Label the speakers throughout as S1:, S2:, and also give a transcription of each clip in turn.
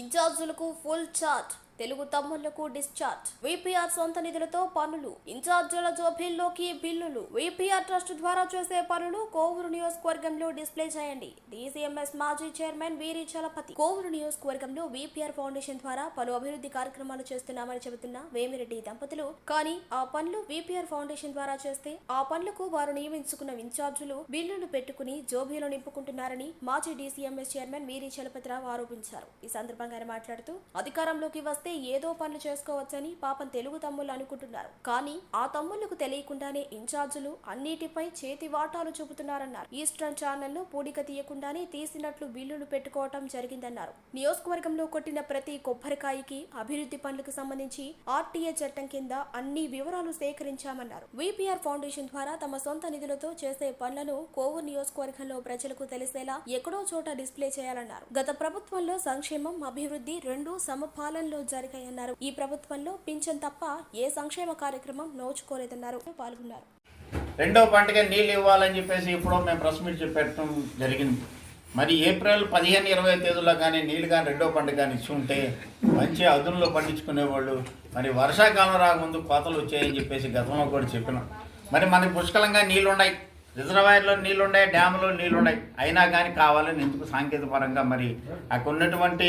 S1: ఇన్ఛార్జులకు full charge. Telugu తమ్ముళ్ళకు discharge. VPR సొంత నిధులతో పనులు. ఇన్ఛార్జీల జోబీల్లోకి బిల్లులు. విపిఆర్ ట్రస్ట్ ద్వారా చేసే పనులు కోవూరు నియోజకవర్గంలో డిస్ప్లే చేయండి. డీసీఎంఎస్ మాజీ చైర్మన్ వీరి చలపతి. కోవూరు నియోజకవర్గంలో విపిఆర్ ఫౌండేషన్ ద్వారా పలు అభివృద్ధి కార్యక్రమాలు చేస్తున్నామని చెబుతున్న వేమిరెడ్డి దంపతులు. కానీ ఆ పనులు విపిఆర్ ఫౌండేషన్ ద్వారా చేస్తే ఆ పనులకు వారు నియమించుకున్న ఇన్ఛార్జీలు బిల్లులు పెట్టుకుని జోబీలో నింపుకుంటున్నారని మాజీ డీసీఎంఎస్ చైర్మన్ వీరి చలపతిరావు ఆరోపించారు. ఈ సందర్భంగా మాట్లాడుతూ అధికారంలోకి వస్తే ఏదో పనులు చేసుకోవచ్చని పాపం తెలుగు తమ్ముళ్ళు అనుకుంటున్నారు. కానీ ఆ తమ్ముళ్ళకు తెలియకుండానే ఇన్ఛార్జులు అన్నిటిపై చేతి వాటాలు చూపుతున్నారన్నారు. ఈస్టర్న్ ఛానల్లో పూడిక తీయకుండానే తీసినట్లు బిల్లులు పెట్టుకోవటం జరిగిందన్నారు. నియోజకవర్గంలో కొట్టిన ప్రతి కొబ్బరికాయకి అభివృద్ధి పనులకు సంబంధించి ఆర్టీఏ చట్టం కింద అన్ని వివరాలు సేకరించామన్నారు. విపిఆర్ ఫౌండేషన్ ద్వారా తమ సొంత నిధులతో చేసే పనులను కోవూరు నియోజకవర్గంలో ప్రజలకు తెలిసేలా ఎక్కడో చోట డిస్ప్లే చేయాలన్నారు. గత ప్రభుత్వంలో సంక్షేమం అభివృద్ధి రెండు సమపాలనలో జరిగాయన్నారు ఈ ప్రభుత్వంలో పింఛన్ తప్ప ఏ సంక్షేమ కార్యక్రమం నోచుకోలేదన్నారు. పాల్గొన్నారు.
S2: రెండో పంటగా నీళ్ళు ఇవ్వాలని చెప్పేసి ఇప్పుడు మేము ప్రెస్ మీట్ పెట్టడం జరిగింది. మరి ఏప్రిల్ పదిహేను ఇరవై తేదీలో కానీ నీళ్ళు కానీ రెండో పంట కానీ ఇచ్చి ఉంటే మంచి అదునులో పండించుకునేవాళ్ళు. మరి వర్షాకాలం రాకముందు కోతలు వచ్చాయని చెప్పేసి గతంలో కూడా చెప్పినాం. మరి మనకి పుష్కలంగా నీళ్ళు ఉన్నాయి. రిజర్వాయర్లో నీళ్ళు ఉన్నాయి డ్యాములో నీళ్ళు ఉన్నాయి అయినా కానీ కావాలని ఎందుకు సాంకేతిక పరంగా మరి? అక్కడ ఉన్నటువంటి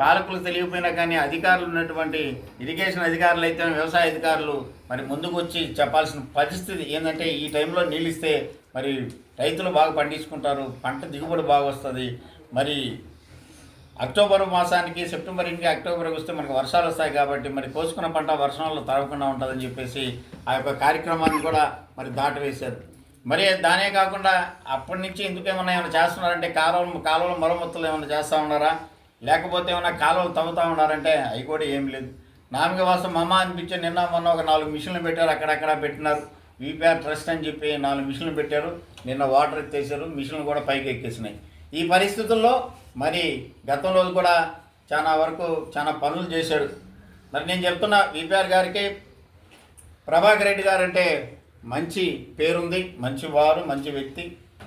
S2: పాలకులు తెలియకపోయినా కానీ అధికారులు ఉన్నటువంటి ఇరిగేషన్ అధికారులు అయితే వ్యవసాయ అధికారులు మరి ముందుకు వచ్చి చెప్పాల్సిన పరిస్థితి ఏంటంటే ఈ టైంలో నీళ్ళు ఇస్తే మరి రైతులు బాగా పండించుకుంటారు పంట దిగుబడి బాగా వస్తుంది. మరి అక్టోబర్ మాసానికి సెప్టెంబర్ ఇంకా అక్టోబర్ వస్తే మనకు వర్షాలు వస్తాయి కాబట్టి మరి కోసుకున్న పంట వర్షాలు తడవకుండా ఉంటుందని చెప్పేసి ఆ యొక్క కార్యక్రమాన్ని కూడా మరి దాటవేశారు. మరి దానే కాకుండా అప్పటి నుంచి ఎందుకు ఏమన్నా ఏమైనా చేస్తున్నారంటే కాలువలు కాలువలు మరమ్మతులు ఏమైనా చేస్తూ ఉన్నారా? లేకపోతే ఏమైనా కాలువలు తవ్వుతూ ఉన్నారంటే అవి కూడా ఏం లేదు. నామిక వాసం మమ్మ అనిపించి నిన్న మొన్న ఒక నాలుగు మిషన్లు పెట్టారు అక్కడక్కడ పెట్టినారు. వీపీఆర్ ట్రస్ట్ అని చెప్పి నాలుగు మిషన్లు పెట్టారు నిన్న వాటర్ ఎత్తేసారు మిషన్లు కూడా పైకి ఎక్కేసినాయి. ఈ పరిస్థితుల్లో మరి గతంలో కూడా చాలా వరకు చాలా పనులు చేశాడు. మరి నేను చెప్తున్నా వీపీఆర్ గారికి ప్రభాకర్ రెడ్డి గారు అంటే మంచి పేరుంది మంచి వారు మంచి వ్యక్తి.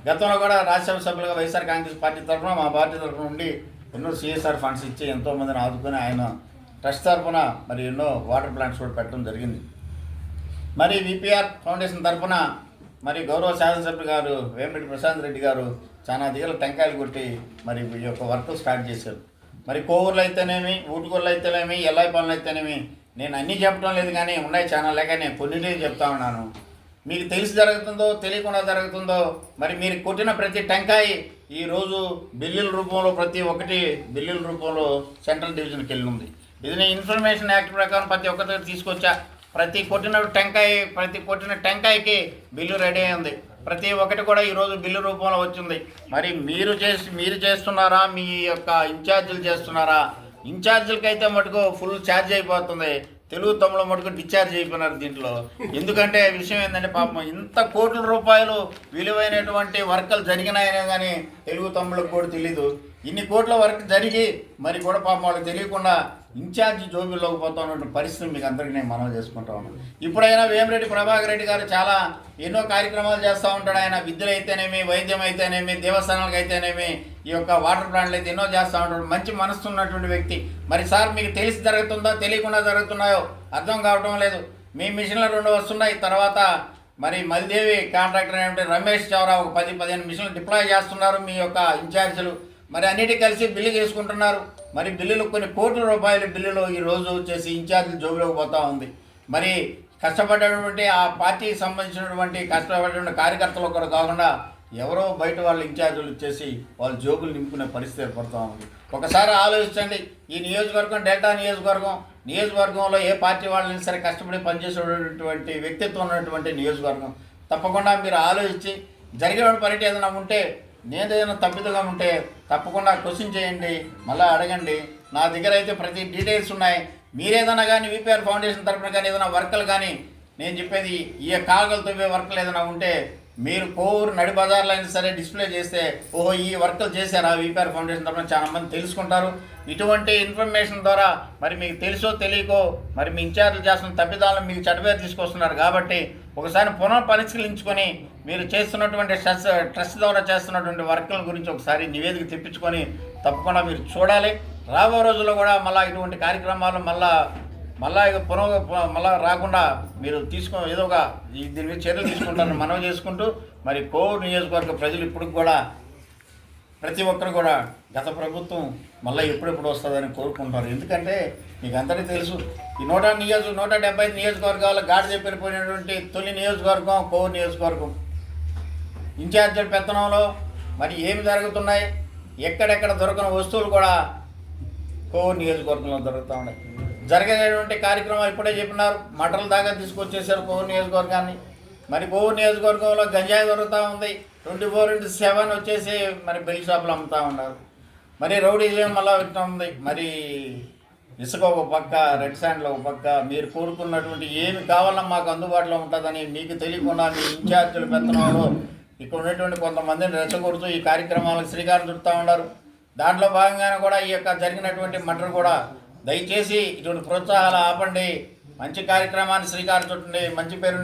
S2: గతంలో కూడా రాజ్యసభ సభ్యులుగా వైఎస్ఆర్ కాంగ్రెస్ పార్టీ తరఫున మా పార్టీ తరఫున నుండి ఎన్నో సిఎస్ఆర్ ఫండ్స్ ఇచ్చి ఎంతోమందిని ఆదుకొని ఆయన ట్రస్ట్ తరఫున మరి ఎన్నో వాటర్ ప్లాంట్స్ కూడా పెట్టడం జరిగింది. మరి విపిఆర్ ఫౌండేషన్ తరఫున మరి గౌరవ శాసనసభ్యులు గారు వేమిరెడ్డి ప్రశాంత్ రెడ్డి గారు చాలా దిగల టెంకాయలు కొట్టి మరి ఈ యొక్క వర్క్ స్టార్ట్ చేశారు. మరి కోవూరులో అయితేనేమి ఊటుకూరులో అయితేనేమి ఎల్లాయి పనులు అయితేనేమి నేను అన్నీ చెప్పడం లేదు కానీ ఉన్నాయి చాలా లేక నేను కొన్నిటిని చెప్తా ఉన్నాను. మీకు తెలిసి జరుగుతుందో తెలియకుండా జరుగుతుందో మరి మీరు కొట్టిన ప్రతి టెంకాయ ఈరోజు బిల్లుల రూపంలో ప్రతి ఒక్కటి బిల్లుల రూపంలో సెంట్రల్ డివిజన్కి వెళ్ళి ఉంది ఇది ఇన్ఫర్మేషన్ యాక్ట్ ప్రకారం ప్రతి ఒక్కరికి తీసుకొచ్చా. ప్రతి కొట్టిన టెంకాయ ప్రతి కొట్టిన టెంకాయకి బిల్లు రెడీ అయింది. ప్రతి ఒక్కటి కూడా ఈరోజు బిల్లు రూపంలో వచ్చింది. మరి మీరు చేసి మీరు చేస్తున్నారా? మీ యొక్క ఇన్ఛార్జీలు చేస్తున్నారా? ఇన్ఛార్జీలకైతే మటుకు ఫుల్ ఛార్జ్ అయిపోతుంది. తెలుగు తమ్ముడు మటుకు డిశ్చార్జ్ అయిపోయినారు దీంట్లో. ఎందుకంటే విషయం ఏంటంటే పాపం ఇంత కోట్ల రూపాయలు విలువైనటువంటి వర్కలు జరిగినాయనే కానీ తెలుగు తమ్ముళ్ళకు కూడా తెలీదు. ఇన్ని కోట్ల వర్క్ జరిగి మరి కూడా పాపం వాళ్ళకి తెలియకుండా ఇన్ఛార్జి జోబీలోకి పోతా ఉన్నటువంటి పరిస్థితి మీకు అందరికీ నేను మనవి చేసుకుంటా ఉన్నాను. ఇప్పుడైనా వేమిరెడ్డి ప్రభాకర్ రెడ్డి గారు చాలా ఎన్నో కార్యక్రమాలు చేస్తూ ఉంటాడు. ఆయన విద్యలు అయితేనేమి వైద్యం అయితేనేమి దేవస్థానాలకు అయితేనేమి ఈ యొక్క వాటర్ ప్లాంట్లు అయితే ఎన్నో చేస్తూ ఉంటాడు. మంచి మనసు ఉన్నటువంటి వ్యక్తి. మరి సార్ మీకు తెలిసి జరుగుతుందో తెలియకుండా జరుగుతున్నాయో అర్థం కావటం లేదు. మీ మిషన్లు రెండు వస్తున్నాయి. తర్వాత మరి మల్దేవి కాంట్రాక్టర్ ఏమిటి రమేష్ చౌరా ఒక పది పదిహేను మిషన్లు డిప్లాయ్ చేస్తున్నారు మీ యొక్క ఇన్ఛార్జీలు. మరి అన్నిటి కలిసి బిల్లు చేసుకుంటున్నారు. మరి బిల్లులు కొన్ని కోట్ల రూపాయల బిల్లులు ఈ రోజు వచ్చేసి ఇన్ఛార్జీలు జోబులోకి పోతా ఉంది. మరి కష్టపడేటువంటి ఆ పార్టీకి సంబంధించినటువంటి కష్టపడేటువంటి కార్యకర్తలు కూడా కాకుండా ఎవరో బయట వాళ్ళ ఇన్ఛార్జీలు వచ్చేసి వాళ్ళు జోబులు నింపుకునే పరిస్థితి ఏర్పడుతూ ఉంది. ఒకసారి ఆలోచించండి. ఈ నియోజకవర్గం డెల్టా నియోజకవర్గం నియోజకవర్గంలో ఏ పార్టీ వాళ్ళని సరే కష్టపడి పనిచేసేటటువంటి వ్యక్తిత్వం ఉన్నటువంటి నియోజకవర్గం. తప్పకుండా మీరు ఆలోచించి జరిగిన పర్యటన ఏదైనా ఉంటే నేను ఏదైనా తప్పిదగా ఉంటే తప్పకుండా క్వశ్చన్ చేయండి మళ్ళీ అడగండి. నా దగ్గర అయితే ప్రతి డీటెయిల్స్ ఉన్నాయి. మీరేదైనా కానీ విపిఆర్ ఫౌండేషన్ తరఫున కానీ ఏదైనా వర్కులు కానీ నేను చెప్పేది ఈ కాగలతో వర్కులు ఏదైనా ఉంటే మీరు కోవూరు నడి బజార్లో అయినా సరే డిస్ప్లే చేస్తే ఓహో ఈ వర్కులు చేశారా విపిఆర్ ఫౌండేషన్ తరఫున చాలా మంది తెలుసుకుంటారు. ఇటువంటి ఇన్ఫర్మేషన్ ద్వారా మరి మీకు తెలుసో తెలియకో మరి మీ ఇన్ఛార్జ్ చేస్తున్న తప్పిదాలను మీకు చట్టపేరు తీసుకొస్తున్నారు కాబట్టి ఒకసారి పునః పరిశీలించుకొని మీరు చేస్తున్నటువంటి ట్రస్ట్ ట్రస్ట్ ద్వారా చేస్తున్నటువంటి వర్కుల గురించి ఒకసారి నివేదిక తెప్పించుకొని తప్పకుండా మీరు చూడాలి. రాబో రోజుల్లో కూడా మళ్ళీ ఇటువంటి కార్యక్రమాలు మళ్ళా మళ్ళా పునః మళ్ళా రాకుండా మీరు తీసుకో ఏదో ఒక దీని మీద చర్యలు తీసుకుంటారని మనవి చేసుకుంటూ మరి కోవిడ్ నియోజకవర్గ ప్రజలు ఇప్పుడు కూడా ప్రతి ఒక్కరు కూడా గత ప్రభుత్వం మళ్ళీ ఎప్పుడెప్పుడు వస్తుందని కోరుకుంటారు ఎందుకంటే మీకు అందరికీ తెలుసు ఈ నూట నియోజక నూట డెబ్బై ఐదు నియోజకవర్గాల గాడి చెప్పిపోయినటువంటి తొలి నియోజకవర్గం కోవూరు నియోజకవర్గం. ఇన్ఛార్జీల పెత్తనంలో మరి ఏమి జరుగుతున్నాయి? ఎక్కడెక్కడ దొరకని వస్తువులు కూడా కోవూరు నియోజకవర్గంలో దొరుకుతూ ఉన్నాయి. జరిగేటువంటి కార్యక్రమం ఇప్పుడే చెప్పినారు. మటల దాకా తీసుకొచ్చేసారు కోవూరు నియోజకవర్గాన్ని. మరి కోవూరు నియోజకవర్గంలో గంజాయి దొరుకుతూ ఉంది. ట్వంటీ ఫోర్ ఇంటూ సెవెన్ వచ్చేసి మరి బెల్ షాపులు అమ్ముతూ ఉన్నారు. మరి రౌడీజం మళ్ళీ ఇట్లా ఉంది. మరి ఇసుక ఒక పక్క రెడ్ శాండ్లో ఒక పక్క. మీరు కోరుకున్నటువంటి ఏమి కావాలన్నా మాకు అందుబాటులో ఉంటుందని మీకు తెలియకుండా మీ ఇన్ఛార్జీల పెత్తనంలో ఇక్కడ ఉన్నటువంటి కొంతమందిని రెచ్చగొడుతూ ఈ కార్యక్రమాలకు శ్రీకారం చుడుతూ ఉన్నారు. దాంట్లో భాగంగానే కూడా ఈ యొక్క జరిగినటువంటి మటర్ కూడా దయచేసి ఇటువంటి ప్రోత్సాహాలు ఆపండి. మంచి కార్యక్రమాన్ని శ్రీకారం చుట్టండి. మంచి పేరు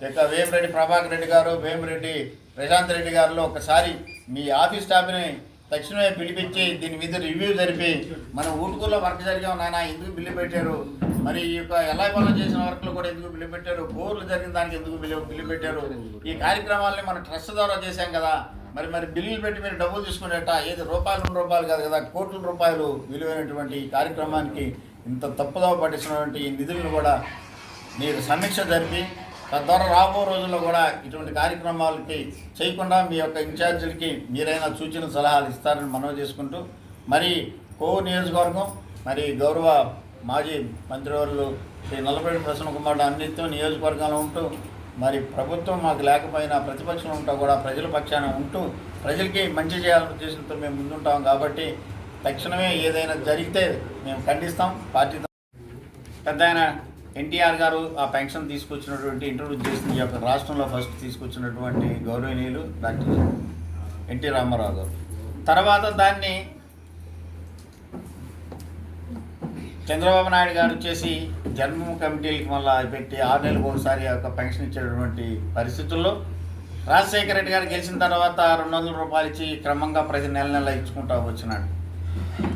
S2: ఉన్నటువంటి వేమిరెడ్డి ప్రభాకర్ రెడ్డి గారు వేమిరెడ్డి ప్రశాంత్ రెడ్డి గారిలో ఒకసారి మీ ఆఫీస్ స్టాఫ్ని తక్షణమే పిలిపించి దీని మీద రివ్యూ జరిపి మన ఊటుకుల్లో వర్క్ జరిగాం నాయన ఎందుకు బిల్లు పెట్టారు? మరి ఈ యొక్క ఎలా చేసిన వర్క్లు కూడా ఎందుకు బిల్లు పెట్టారు? బోర్లు జరిగిన దానికి ఎందుకు బిల్లు బిల్లు పెట్టారు? ఈ కార్యక్రమాలని మన ట్రస్ట్ ద్వారా చేశాం కదా. మరి మరి బిల్లులు పెట్టి మీరు డబ్బులు తీసుకునేట ఏది రూపాయలు రెండు రూపాయలు కాదు కదా కోట్ల రూపాయలు విలువైనటువంటి ఈ కార్యక్రమానికి ఇంత తప్పుదోవ పట్టించినటువంటి ఈ నిధులను కూడా మీరు సమీక్ష జరిపి తద్వారా రాబో రోజుల్లో కూడా ఇటువంటి కార్యక్రమాలకి చేయకుండా మీ యొక్క ఇన్ఛార్జీలకి మీరైనా సూచన సలహాలు ఇస్తారని మనవి చేసుకుంటూ మరి కో నియోజకవర్గం మరి గౌరవ మాజీ మంత్రివర్యులు శ్రీ నల్లపల్లి ప్రసన్న కుమార్ అన్నిత్యం నియోజకవర్గంలో ఉంటూ మరి ప్రభుత్వం మాకు లేకపోయినా ప్రతిపక్షం ఉంటా కూడా ప్రజల పక్షాన ఉంటూ ప్రజలకి మంచి చేయాలనే ఉద్దేశంతో మేము ముందుంటాం కాబట్టి తక్షణమే ఏదైనా జరిగితే మేము ఖండిస్తాం పార్టీ పెద్ద ఎన్టీఆర్ గారు ఆ పెన్షన్ తీసుకొచ్చినటువంటి ఇంట్రొడ్యూస్ చేసిన ఈ యొక్క రాష్ట్రంలో ఫస్ట్ తీసుకొచ్చినటువంటి గౌరవనీయులు డాక్టర్ ఎన్టీ రామారావు గారు. తర్వాత దాన్ని చంద్రబాబు నాయుడు గారు వచ్చేసి జన్మ కమిటీలకి మళ్ళీ పెట్టి ఆరు నెలలకు ఒకసారి ఆ యొక్క పెన్షన్ ఇచ్చేటటువంటి పరిస్థితుల్లో రాజశేఖర రెడ్డి గారు గెలిచిన తర్వాత రెండు వందల రూపాయలు ఇచ్చి క్రమంగా ప్రతి నెల నెల ఇచ్చుకుంటూ వచ్చినాడు.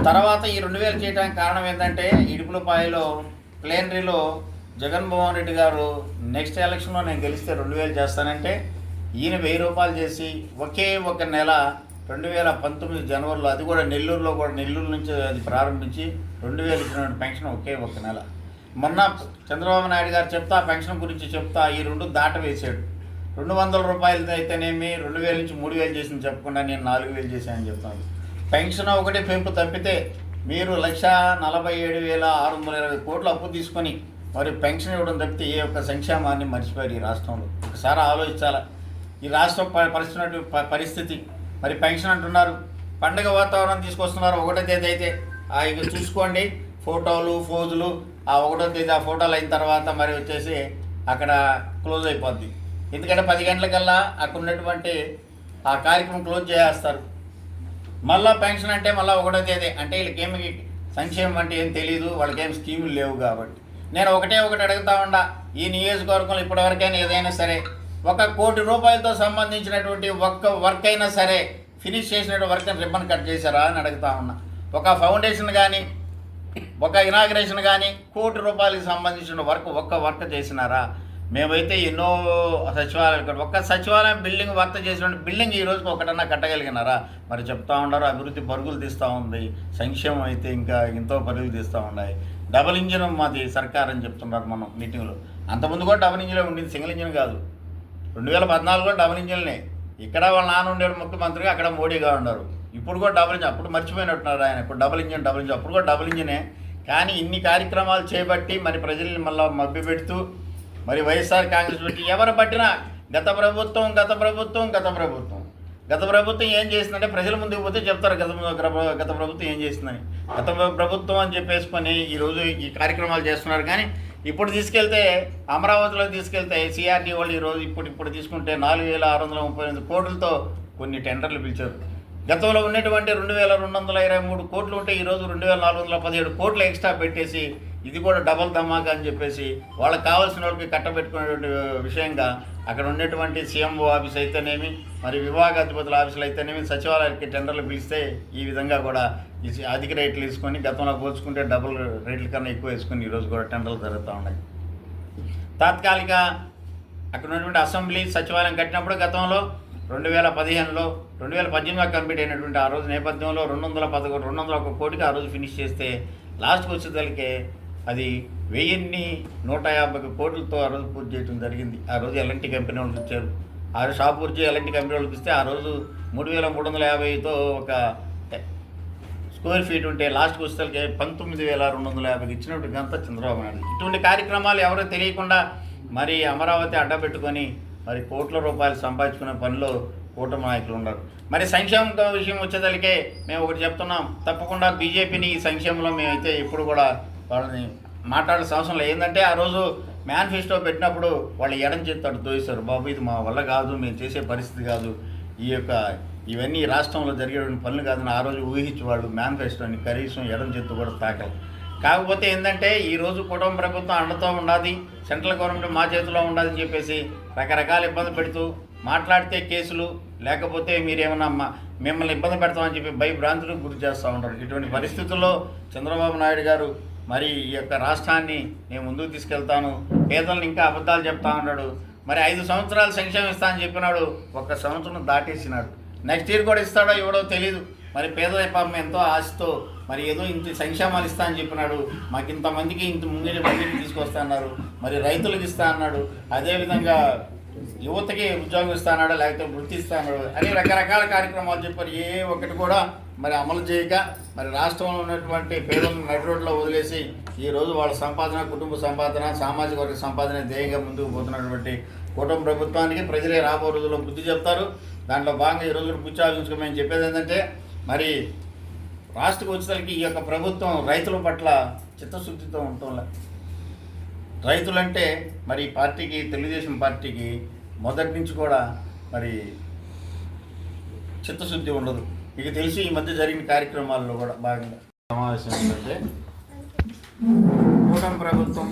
S2: తర్వాత ఈ రెండు వేలు చేయడానికి కారణం ఏంటంటే ఇడుపులపాయలో ప్లేనరీలో జగన్మోహన్ రెడ్డి గారు నెక్స్ట్ ఎలక్షన్లో నేను గెలిస్తే రెండు వేలు చేస్తానంటే ఈయన వెయ్యి రూపాయలు చేసి ఒకే ఒక నెల రెండు వేల పంతొమ్మిది జనవరిలో అది కూడా నెల్లూరులో కూడా నెల్లూరు నుంచి అది ప్రారంభించి రెండు వేలు ఇచ్చినటువంటి పెన్షన్ ఒకే ఒక నెల. మొన్న చంద్రబాబు నాయుడు గారు చెప్తా పెన్షన్ గురించి చెప్తా ఈ రెండు దాట వేసాడు రెండు వందల రూపాయలతో అయితేనేమి రెండు వేల నుంచి మూడు వేలు చేసింది చెప్పకుండా నేను నాలుగు వేలు చేశానని చెప్తాను. పెన్షన్ ఒకటి పెంపు తప్పితే మీరు లక్ష నలభై ఏడు వేల ఆరు వందల ఇరవై కోట్లు అప్పు తీసుకొని మరి పెన్షన్ ఇవ్వడం తప్పితే ఏ ఒక్క సంక్షేమాన్ని మర్చిపోయారు ఈ రాష్ట్రంలో? ఒకసారి ఆలోచించాలా? ఈ రాష్ట్రం పరిస్థితి పరిస్థితి. మరి పెన్షన్ అంటున్నారు. పండగ వాతావరణం తీసుకొస్తున్నారు. ఒకటో తేదీ అయితే ఆ ఇక చూసుకోండి. ఫోటోలు ఫోజులు ఆ ఒకటో తేదీ ఆ ఫోటోలు అయిన తర్వాత మరి వచ్చేసి అక్కడ క్లోజ్ అయిపోద్ది. ఎందుకంటే పది గంటలకల్లా అక్కడ ఉన్నటువంటి ఆ కార్యక్రమం క్లోజ్ చేసేస్తారు. మళ్ళా పెన్షన్ అంటే మళ్ళీ ఒకటో తేదీ. అంటే వీళ్ళకేమి సంక్షేమం అంటే ఏం తెలియదు వాళ్ళకేం స్కీములు లేవు కాబట్టి. నేను ఒకటే ఒకటి అడుగుతా ఉండా. ఈ నియోజకవర్గంలో ఇప్పటివరకైనా ఏదైనా సరే ఒక కోటి రూపాయలతో సంబంధించినటువంటి ఒక్క వర్క్ అయినా సరే ఫినిష్ చేసినటువంటి వర్క్ రిబ్బన్ కట్ చేశారా అని అడుగుతా ఉన్నా ఒక ఫౌండేషన్ కానీ ఒక ఇనాగ్రేషన్ కానీ కోటి రూపాయలకి సంబంధించిన వర్క్ ఒక్క వర్క్ చేసినారా? మేమైతే ఎన్నో సచివాలయాలు ఇక్కడ. ఒక్క సచివాలయం బిల్డింగ్ వర్క్ చేసిన బిల్డింగ్ ఈ రోజుకి ఒకటన్నా కట్టగలిగినారా? మరి చెప్తా ఉన్నారు అభివృద్ధి పరుగులు తీస్తూ ఉంది. సంక్షేమం అయితే ఇంకా ఎంతో పరుగులు తీస్తూ ఉన్నాయి. డబుల్ ఇంజిన్ మాది సర్కార్ అని చెప్తున్నారు మనం మీటింగ్లో. అంతకుముందు కూడా డబుల్ ఇంజిన్ ఉండింది సింగిల్ ఇంజిన్ కాదు. రెండు వేల పద్నాలుగులో డబుల్ ఇంజిన్లే. ఇక్కడ వాళ్ళ నాన్న ఉండేవాడు ముఖ్యమంత్రిగా అక్కడ మోడీగా ఉన్నారు. ఇప్పుడు కూడా డబుల్ ఇంజిన్ అప్పుడు మర్చిపోయినట్టున్నారు ఆయన. ఇప్పుడు డబుల్ ఇంజిన్ డబుల్ ఇంజిన్ అప్పుడు కూడా డబుల్ ఇంజినే. కానీ ఇన్ని కార్యక్రమాలు చేపట్టి మరి ప్రజల్ని మళ్ళీ మభ్యపెడుతూ మరి వైఎస్ఆర్ కాంగ్రెస్ పార్టీ ఎవరు పట్టినా గత ప్రభుత్వం గత ప్రభుత్వం గత ప్రభుత్వం. గత ప్రభుత్వం ఏం చేసిందంటే ప్రజల ముందుకు పోతే చెప్తారు గత గత- గత ప్రభుత్వం ఏం చేసిందని. గత ప్రభుత్వం అని చెప్పేసుకొని ఈరోజు ఈ కార్యక్రమాలు చేస్తున్నారు. కానీ ఇప్పుడు తీసుకెళ్తే అమరావతిలో తీసుకెళ్తే సిఆర్డీ వాళ్ళు ఈరోజు ఇప్పుడు ఇప్పుడు తీసుకుంటే నాలుగు వేల ఆరు వందల ముప్పై ఎనిమిది కోట్లతో కొన్ని టెండర్లు పిలిచారు. గతంలో ఉన్నటువంటి రెండు వేల రెండు వందల ఇరవై మూడు కోట్లు ఉంటే ఈరోజు రెండు వేల నాలుగు వందల పదిహేడు కోట్లు ఎక్స్ట్రా పెట్టేసి ఇది కూడా డబల్ ధమాకా అని చెప్పేసి వాళ్ళకి కావాల్సిన వాళ్ళకి కట్టబెట్టుకునేటువంటి విషయంగా అక్కడ ఉండేటువంటి సీఎంఓ ఆఫీస్ అయితేనేమి మరి విభాగాధిపతుల ఆఫీసులు అయితేనేమి సచివాలయానికి టెండర్లు పిలిస్తే ఈ విధంగా కూడా ఈ అధిక రేట్లు తీసుకొని గతంలో పోల్చుకుంటే డబుల్ రేట్ల కన్నా ఎక్కువ వేసుకొని ఈరోజు కూడా టెండర్లు జరుగుతూ ఉన్నాయి. తాత్కాలిక అక్కడ ఉన్నటువంటి అసెంబ్లీ సచివాలయం కట్టినప్పుడు గతంలో రెండు వేల పదిహేనులో రెండు వేల పద్దెనిమిదిలో కంప్లీట్ అయినటువంటి ఆ రోజు నేపథ్యంలో రెండు వందల పదకొండు రెండు వందల ఒక కోటికి ఆ రోజు ఫినిష్ చేస్తే లాస్ట్కి వచ్చేసరికి అది వెయ్యిన్ని నూట యాభై కోట్లతో ఆ రోజు పూర్తి చేయడం జరిగింది. ఆ రోజు ఎలాంటి కంపెనీ వాళ్ళకి ఇచ్చారు. ఆ రోజు షాప్ పూర్తి ఎలాంటి కంపెనీ వాళ్ళకి ఇస్తే ఆ రోజు మూడు వేల మూడు వందల యాభైతో ఒక స్క్వేర్ ఫీట్ ఉంటే లాస్ట్కి వస్తే పంతొమ్మిది వేల రెండు వందల యాభైకి ఇచ్చినట్టు గంత చంద్రబాబు నాయుడు ఇటువంటి కార్యక్రమాలు ఎవరో తెలియకుండా మరి అమరావతి అడ్డ పెట్టుకొని మరి కోట్ల రూపాయలు సంపాదించుకునే పనిలో కూటమి నాయకులు ఉన్నారు. మరి సంక్షేమ విషయం వచ్చేదలికే మేము ఒకటి చెప్తున్నాం. తప్పకుండా బీజేపీని ఈ సంక్షేమంలో మేమైతే ఇప్పుడు కూడా వాళ్ళని మాట్లాడాల్సిన అవసరం లేదు. ఏంటంటే ఆ రోజు మేనిఫెస్టో పెట్టినప్పుడు వాళ్ళు ఎడం చేస్తాడు తోయిస్తారు బాబు ఇది మా వల్ల కాదు మేము చేసే పరిస్థితి కాదు. ఈ యొక్క ఇవన్నీ ఈ రాష్ట్రంలో జరిగేటువంటి పనులు కాదని ఆ రోజు ఊహించి వాళ్ళు మేనిఫెస్టోని కనీసం ఎడం చేత్తు కూడా తాకలు. కాకపోతే ఏంటంటే ఈ రోజు కుటుంబ ప్రభుత్వం అండతో ఉండాలి సెంట్రల్ గవర్నమెంట్ మా చేతిలో ఉండాలని చెప్పేసి రకరకాల ఇబ్బంది పెడుతూ మాట్లాడితే కేసులు లేకపోతే మీరేమన్నా మా- మిమ్మల్ని ఇబ్బంది పెడతామని చెప్పి భయభ్రాంతులకు గురి చేస్తూ ఉంటారు. ఇటువంటి పరిస్థితుల్లో చంద్రబాబు నాయుడు గారు మరి ఈ యొక్క రాష్ట్రాన్ని నేను ముందుకు తీసుకెళ్తాను. పేదలను ఇంకా అబద్ధాలు చెప్తా ఉన్నాడు. మరి ఐదు సంవత్సరాలు సంక్షేమం ఇస్తా అని చెప్పినాడు. ఒక్క సంవత్సరం దాటేసినాడు. నెక్స్ట్ ఇయర్ కూడా ఇస్తాడో ఇవ్వడో తెలియదు మరి పేదల పాపం ఎంతో ఆశతో మరి ఏదో ఇంత సంక్షేమాలు ఇస్తా అని చెప్పినాడు. మాకు ఇంతమందికి ఇంత ముందు మందికి తీసుకొస్తా అన్నారు. మరి రైతులకు ఇస్తా అన్నాడు. అదేవిధంగా యువతకి ఉద్యోగం ఇస్తా లేకపోతే వృత్తి ఇస్తానాడు అని రకరకాల కార్యక్రమాలు చెప్పారు. ఏ ఒక్కటి కూడా మరి అమలు చేయక మరి రాష్ట్రంలో ఉన్నటువంటి పేదలను నడి రోడ్లో వదిలేసి ఈ రోజు వాళ్ళ సంపాదన కుటుంబ సంపాదన సామాజిక వర్గ సంపాదన ధ్యేయంగా ముందుకు పోతున్నటువంటి కుటుంబ ప్రభుత్వానికి ప్రజలే రాబో రోజుల్లో బుద్ధి చెప్తారు. దాంట్లో భాగంగా ఈ రోజు బుద్ధి మేము చెప్పేది ఏంటంటే మరి రాష్ట్రకు వచ్చేసరికి ఈ యొక్క ప్రభుత్వం రైతుల పట్ల చిత్తశుద్ధితో ఉండటంలే రైతులంటే మరి పార్టీకి తెలుగుదేశం పార్టీకి మొదటి నుంచి కూడా మరి చిత్తశుద్ధి ఉండదు. మీకు తెలిసి ఈ మధ్య జరిగిన కార్యక్రమాల్లో కూడా భాగంగా సమావేశం ఏంటంటే కూటమి ప్రభుత్వం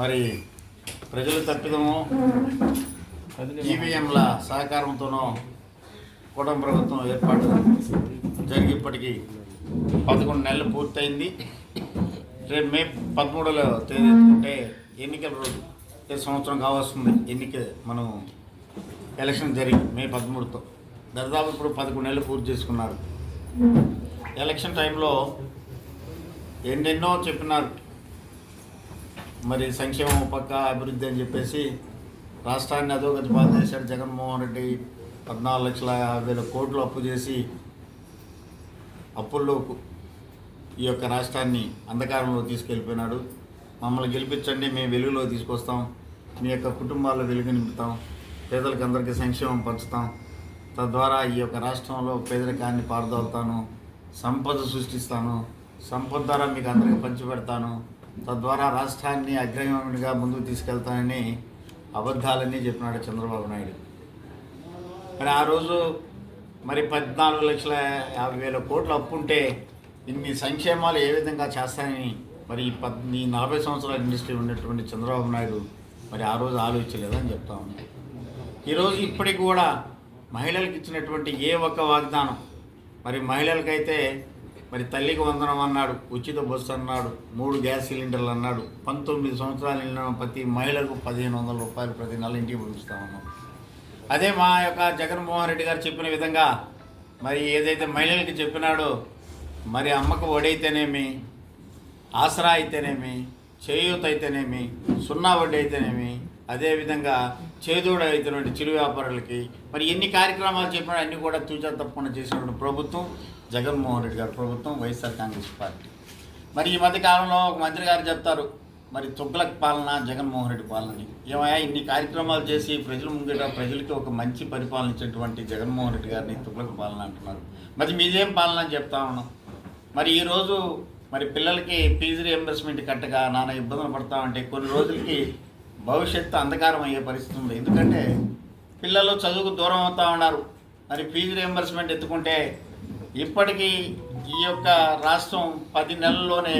S2: మరి ప్రజల తప్పిదము ఈవీఎంల సహకారంతోనో కూటమి ప్రభుత్వం ఏర్పాటు జరిగి ఇప్పటికీ పదకొండు నెలలు పూర్తయింది. రేపు మే పదమూడులో తేదీ అంటే ఎన్నికల రోజు ఈ సంవత్సరం కావాల్సింది ఎన్నిక మనం ఎలక్షన్ జరిగి మే పదమూడుతో. దాదాపు ఇప్పుడు పదకొండు నెలలు పూర్తి చేసుకున్నారు. ఎలక్షన్ టైంలో ఎన్నెన్నో చెప్పినారు. మరి సంక్షేమం పక్క అభివృద్ధి అని చెప్పేసి రాష్ట్రాన్ని అధోగతి బాధ చేశాడు జగన్మోహన్ రెడ్డి. పద్నాలుగు లక్షల యాభై వేల కోట్లు అప్పు చేసి అప్పుల్లో ఈ యొక్క రాష్ట్రాన్ని అంధకారంలో తీసుకెళ్ళిపోయినాడు. మమ్మల్ని గెలిపించండి మేము వెలుగులో తీసుకొస్తాం. మీ యొక్క కుటుంబాల్లో వెలుగు నింపుతాం. పేదలకు అందరికీ సంక్షేమం పంచుతాం. తద్వారా ఈ యొక్క రాష్ట్రంలో పేదరికాన్ని పారదోలుతాను. సంపద సృష్టిస్తాను. సంపద ద్వారా మీకు అందరికీ పంచిపెడతాను. తద్వారా రాష్ట్రాన్ని అగ్రగామిగా ముందుకు తీసుకెళ్తానని అబద్ధాలన్నీ చెప్పినాడు చంద్రబాబు నాయుడు. మరి ఆ రోజు మరి పద్నాలుగు లక్షల యాభై వేల కోట్లు అప్పుంటే ఇన్ని సంక్షేమాలు ఏ విధంగా చేస్తాయని మరి ఈ పద్ ఈ నలభై సంవత్సరాల ఇండస్ట్రీ ఉన్నటువంటి చంద్రబాబు నాయుడు మరి ఆ రోజు ఆలోచించలేదని చెప్తా ఉన్నాను ఈరోజు ఇప్పటికి కూడా మహిళలకు ఇచ్చినటువంటి ఏ ఒక్క వాగ్దానం మరి మహిళలకైతే మరి తల్లికి వందనం అన్నాడు ఉచిత బస్సు అన్నాడు మూడు గ్యాస్ సిలిండర్లు అన్నాడు పంతొమ్మిది సంవత్సరాలు వెళ్ళిన ప్రతి మహిళకు పదిహేను వందల రూపాయలు ప్రతి నెల ఇంటికి పంపిస్తా ఉన్నాం. అదే మా యొక్క జగన్మోహన్ రెడ్డి గారు చెప్పిన విధంగా మరి ఏదైతే మహిళలకి చెప్పినాడో మరి అమ్మకు ఒడైతేనేమి? ఆసరా అయితేనేమి? చేయూత అయితేనేమి? సున్నా వడ్డీ అయితేనేమి? అదేవిధంగా చేదోడు అయితేటువంటి చిరు వ్యాపారులకి? మరి ఎన్ని కార్యక్రమాలు చెప్పినా అన్ని కూడా తూచా తప్పకుండా చేసినటువంటి ప్రభుత్వం జగన్మోహన్ రెడ్డి గారి ప్రభుత్వం వైఎస్ఆర్ కాంగ్రెస్ పార్టీ. మరి ఈ మధ్య కాలంలో ఒక మంత్రి గారు చెప్తారు మరి తుగ్లక్ పాలన జగన్మోహన్ రెడ్డి పాలన ఏమయ్యా ఇన్ని కార్యక్రమాలు చేసి ప్రజల ముంగట ప్రజలకి ఒక మంచి పరిపాలన ఇచ్చినటువంటి జగన్మోహన్ రెడ్డి గారిని తుగ్లక్ పాలన అంటున్నారు. మరి మీదేం పాలన అని చెప్తా ఉన్నాం. మరి ఈరోజు మరి పిల్లలకి ఫీజు రియంబర్స్మెంట్ కట్టగా నానా ఇబ్బందులు పడతామంటే కొన్ని రోజులకి భవిష్యత్తు అంధకారం అయ్యే పరిస్థితి ఉంది. ఎందుకంటే పిల్లలు చదువుకు దూరం అవుతా ఉన్నారు. మరి ఫీజు రియంబర్స్మెంట్ ఎత్తుకుంటే ఇప్పటికీ ఈ యొక్క రాష్ట్రం పది నెలల్లోనే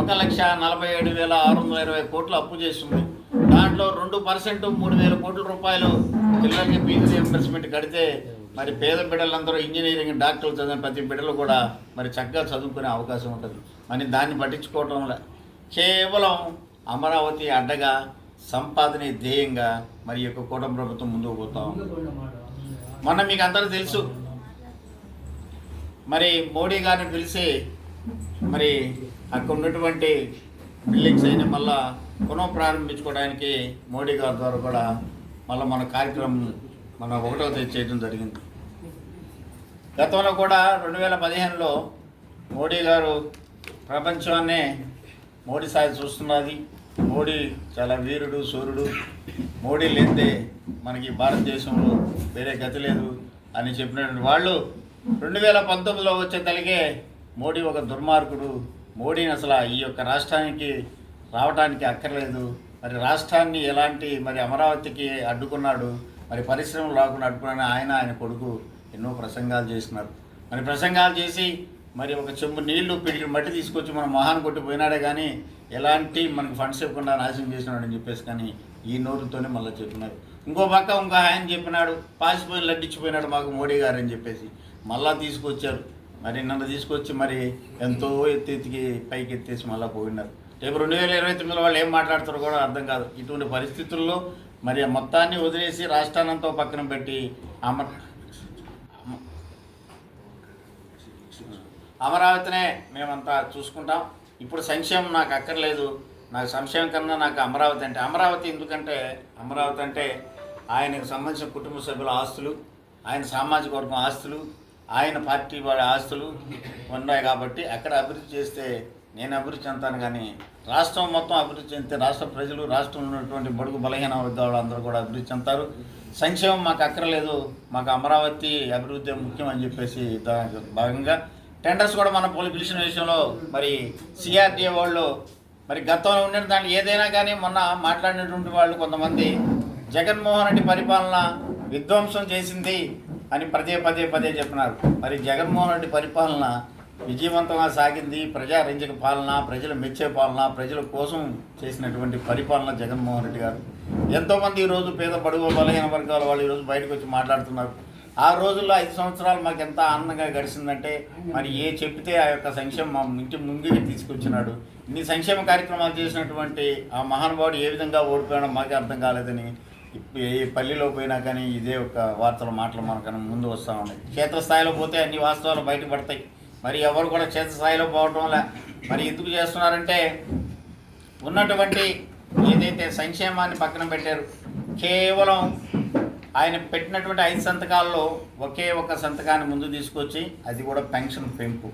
S2: ఒక లక్ష నలభై ఏడు వేల ఆరు వందల ఇరవై కోట్లు అప్పు చేస్తుంది. దాంట్లో రెండు పర్సెంట్ మూడు వేల కోట్ల రూపాయలు పిల్లలకి ఫీజు రియంబర్స్మెంట్ కడితే మరి పేద బిడ్డలందరూ ఇంజనీరింగ్ డాక్టర్లు చదివిన ప్రతి బిడ్డలు కూడా మరి చక్కగా చదువుకునే అవకాశం ఉంటుంది. మరి దాన్ని పట్టించుకోవటంలో కేవలం అమరావతి అడ్డగా సంపాదనే ధ్యేయంగా మరి యొక్క కూటమి ప్రభుత్వం ముందుకు పోతాం మొన్న మీకు అందరూ తెలుసు. మరి మోడీ గారిని పిలిచి మరి అక్కడ ఉన్నటువంటి బిల్డింగ్స్ అయినా మళ్ళా పునః ప్రారంభించుకోవడానికి మోడీ గారి ద్వారా కూడా మళ్ళీ మన కార్యక్రమం మన ఒకటో తేదీ చేయడం జరిగింది. గతంలో కూడా రెండు వేల పదిహేనులో మోడీ గారు ప్రపంచాన్నే మోడీ సాయి చూస్తున్నది. మోడీ చాలా వీరుడు సూర్యుడు. మోడీ లేదే మనకి భారతదేశంలో వేరే గతి లేదు అని చెప్పినటువంటి వాళ్ళు రెండు వేల పంతొమ్మిదిలో వచ్చే తలిగే మోడీ ఒక దుర్మార్గుడు. మోడీని అసలు ఈ యొక్క రాష్ట్రానికి రావడానికి అక్కర్లేదు. మరి రాష్ట్రాన్ని ఎలాంటి మరి అమరావతికి అడ్డుకున్నాడు? మరి పరిశ్రమలు రాకుండా అడ్డుకున్న ఆయన ఆయన కొడుకు ఎన్నో ప్రసంగాలు చేసినారు. మరి ప్రసంగాలు చేసి మరి ఒక చెంబు నీళ్ళు పిడికి మట్టి తీసుకొచ్చి మన మొహాన్ని కొట్టిపోయినాడే కానీ ఎలాంటి మనకు ఫండ్స్ ఇవ్వకుండా నాశనం చేసినాడని చెప్పేసి కానీ ఈ నోరుతోనే మళ్ళీ చెప్పినారు. ఇంకో పక్క ఇంకో ఆయన చెప్పినాడు పాసిపోయి లడ్డిచ్చిపోయినాడు మాకు మోడీ గారు అని చెప్పేసి మళ్ళా తీసుకొచ్చారు. మరి నన్ను తీసుకొచ్చి మరి ఎంతో ఎత్తి ఎత్తికి పైకి ఎత్తేసి మళ్ళీ పోయినారు. రేపు రెండు వేల ఇరవై తొమ్మిదిలో వాళ్ళు ఏం మాట్లాడతారో కూడా అర్థం కాదు. ఇటువంటి పరిస్థితుల్లో మరి మొత్తాన్ని వదిలేసి రాష్ట్రానంతో పక్కన పెట్టి అమర అమరావతినే మేమంతా చూసుకుంటాం. ఇప్పుడు సంక్షేమం నాకు అక్కర్లేదు. నాకు సంక్షేమం కన్నా నాకు అమరావతి అంటే అమరావతి ఎందుకంటే అమరావతి అంటే ఆయనకు సంబంధించిన కుటుంబ సభ్యుల ఆస్తులు ఆయన సామాజిక వర్గం ఆస్తులు ఆయన పార్టీ వాడి ఆస్తులు ఉన్నాయి కాబట్టి అక్కడ అభివృద్ధి చేస్తే నేను అభివృద్ధి చెందుతాను కానీ రాష్ట్రం మొత్తం అభివృద్ధి చెందితే రాష్ట్ర ప్రజలు రాష్ట్రంలో ఉన్నటువంటి బడుగు బలహీన వర్గాలు అందరూ కూడా అభివృద్ధి చెందుతారు. సంక్షేమం మాకు అక్కర్లేదు. మాకు అమరావతి అభివృద్ధి ముఖ్యం అని చెప్పేసి దానికి భాగంగా టెండర్స్ కూడా మన పోలి పిలిచిన విషయంలో మరి సిఆర్టీఏ వాళ్ళు మరి గతంలో ఉండిన దాంట్లో ఏదైనా కానీ మొన్న మాట్లాడినటువంటి వాళ్ళు కొంతమంది జగన్మోహన్ రెడ్డి పరిపాలన విధ్వంసం చేసింది అని పదే పదే పదే చెప్పినారు. మరి జగన్మోహన్ రెడ్డి పరిపాలన విజయవంతంగా సాగింది. ప్రజారంజక పాలన ప్రజలు మెచ్చే పాలన ప్రజల కోసం చేసినటువంటి పరిపాలన జగన్మోహన్ రెడ్డి గారు. ఎంతోమంది ఈరోజు పేద బడుగు బలహీన వర్గాల వాళ్ళు ఈరోజు బయటకు వచ్చి మాట్లాడుతున్నారు. ఆ రోజుల్లో ఐదు సంవత్సరాలు మాకు ఎంత ఆనందంగా గడిచిందంటే మరి ఏ చెప్తే ఆ యొక్క సంక్షేమం మా ఇంటి ముందుకి తీసుకొచ్చినాడు. ఇన్ని సంక్షేమ కార్యక్రమాలు చేసినటువంటి ఆ మహానుభావుడు ఏ విధంగా ఓడిపోయాడో మాకే అర్థం కాలేదని ఏ పల్లిలో పోయినా కానీ ఇదే ఒక వార్తల మాటలు మనకన్నా ముందు వస్తూ ఉన్నాయి. క్షేత్రస్థాయిలో పోతే అన్ని వాస్తవాలు బయటపడతాయి. మరి ఎవరు కూడా చేత పోవటం లే మరి ఎందుకు చేస్తున్నారంటే ఉన్నటువంటి ఏదైతే సంక్షేమాన్ని పక్కన పెట్టారు కేవలం ఆయన పెట్టినటువంటి ఐదు సంతకాల్లో ఒకే ఒక సంతకాన్ని ముందు తీసుకొచ్చి అది కూడా పెన్షన్ పెంపు.